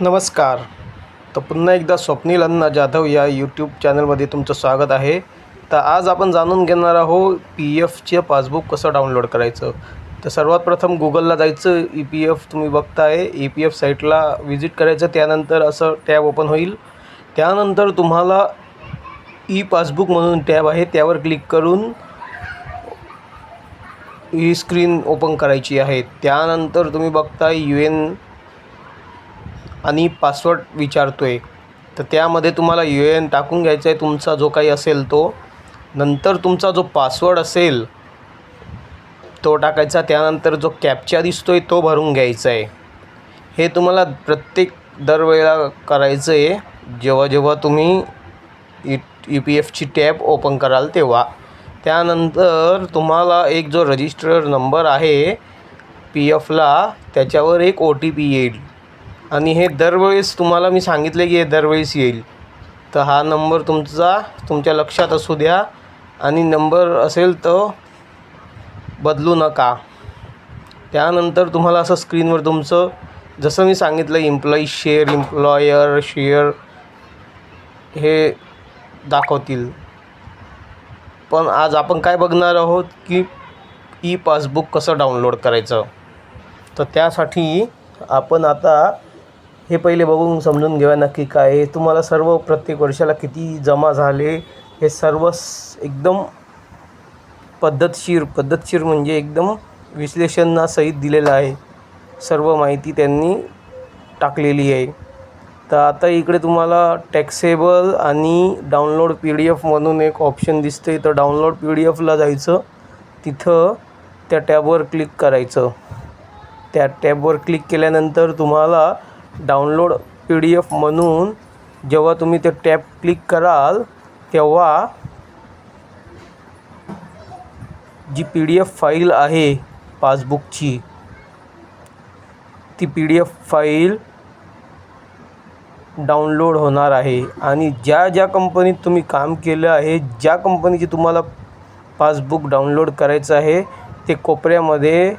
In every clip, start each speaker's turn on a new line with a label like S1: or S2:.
S1: नमस्कार. तर पुन्हा एकदा स्वप्नील अण्णा जाधव या यूट्यूब चॅनलमध्ये तुमचं स्वागत आहे. तर आज आपण जाणून घेणार आहोत पी एफचे पासबुक कसं डाउनलोड करायचं. तर सर्वात प्रथम गुगलला जायचं. ई पी एफ तुम्ही बघताय. ई पी एफ साईटला व्हिजिट करायचं. त्यानंतर असं टॅब ओपन होईल. त्यानंतर तुम्हाला ई पासबुक म्हणून टॅब आहे. त्यावर क्लिक करून ही स्क्रीन ओपन करायची आहे. त्यानंतर तुम्ही बघताय यू एन आणि पासवर्ड विचारतो आहे तर त्यामध्ये तुम्हाला यू एन टाकून घ्यायचा आहे तुमचा जो काही असेल तो. नंतर तुमचा जो पासवर्ड असेल तो टाकायचा. त्यानंतर जो कॅपचा दिसतो आहे तो भरून घ्यायचा आहे हे तुम्हाला प्रत्येक दरवेळेला करायचं आहे जेव्हा जेव्हा तुम्ही यू यू पी एफची टॅब ओपन कराल तेव्हा. त्यानंतर तुम्हाला एक जो रजिस्टर नंबर आहे पी एफला त्याच्यावर एक ओ टी पी येईल. आणि हे दरवेळेस तुम्हाला मी सांगितलं की हे दरवेळेस येईल. तर हा नंबर तुमचा तुमच्या लक्षात असू द्या. आणि नंबर असेल तर बदलू नका. त्यानंतर तुम्हाला असं स्क्रीनवर तुमचं जसं मी सांगितलं इम्प्लॉई शेअर इम्प्लॉयर शेअर हे दाखवतील. पण आज आपण काय बघणार आहोत की ई पासबुक कसं डाउनलोड करायचं? तर त्यासाठी आपण आता हे पहिले बघून समजून घेऊया नक्की काय आहे. तुम्हाला सर्व प्रत्येक वर्षाला किती जमा झाले हे सर्व एकदम पद्धतशीर पद्धतशीर म्हणजे एकदम विश्लेषणासहित दिलेलं आहे. सर्व माहिती त्यांनी टाकलेली आहे. तर आता इकडे तुम्हाला टॅक्सेबल आणि डाउनलोड पी डी एफ म्हणून एक ऑप्शन दिसते तर डाउनलोड पी डी एफला जायचं. तिथं त्या टॅबवर क्लिक करायचं. त्या टॅबवर क्लिक केल्यानंतर तुम्हाला डाउनलोड पी डी एफ म्हणून जेव्हा तुम्ही ते टॅब क्लिक कराल तेव्हा जी पी डी एफ फाईल आहे पासबुकची ती P D F file download होणार आहे. आणि ज्या ज्या कंपनीत तुम्ही काम केलं आहे ज्या कंपनीची तुम्हाला पासबुक डाउनलोड करायचं आहे ते कोपऱ्यामध्ये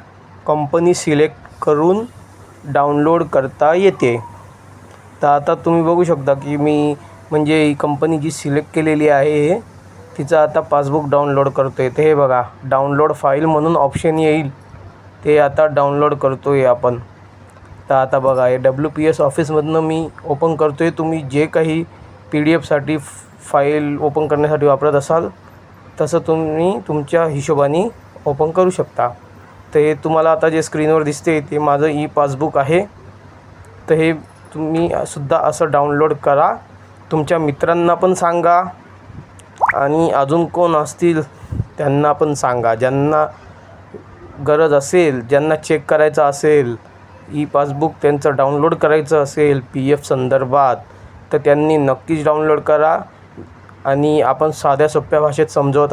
S1: कंपनी सिलेक्ट करून डाउनलोड करता येते. तर आता तुम्ही बघू शकता की मी म्हणजे ही कंपनी जी सिलेक्ट केलेली आहे तिचं आता पासबुक डाउनलोड करतो आहे ते हे बघा डाउनलोड फाईल म्हणून ऑप्शन येईल. ते आता डाउनलोड करतो आहे आपण. तर आता बघा हे डब्ल्यू पी एस ऑफिसमधनं मी ओपन करतो आहे तुम्ही जे काही पी डी एफसाठी फाईल ओपन करण्यासाठी वापरत असाल तसं तुम्ही तुमच्या हिशोबाने ओपन करू शकता. तर हे तुम्हाला आता जे स्क्रीनवर दिसते ते माझं ई पासबुक आहे. तर हे तुम्ही सुद्धा असं डाउनलोड करा. तुमच्या मित्रांना पण सांगा. आणि अजून कोण असतील त्यांना पण सांगा. ज्यांना गरज असेल ज्यांना चेक करायचं असेल ई पासबुक त्यांचं डाउनलोड करायचं असेल पी एफ संदर्भात तर त्यांनी नक्कीच डाउनलोड करा. आणि आपण साध्या सोप्या भाषेत समजवत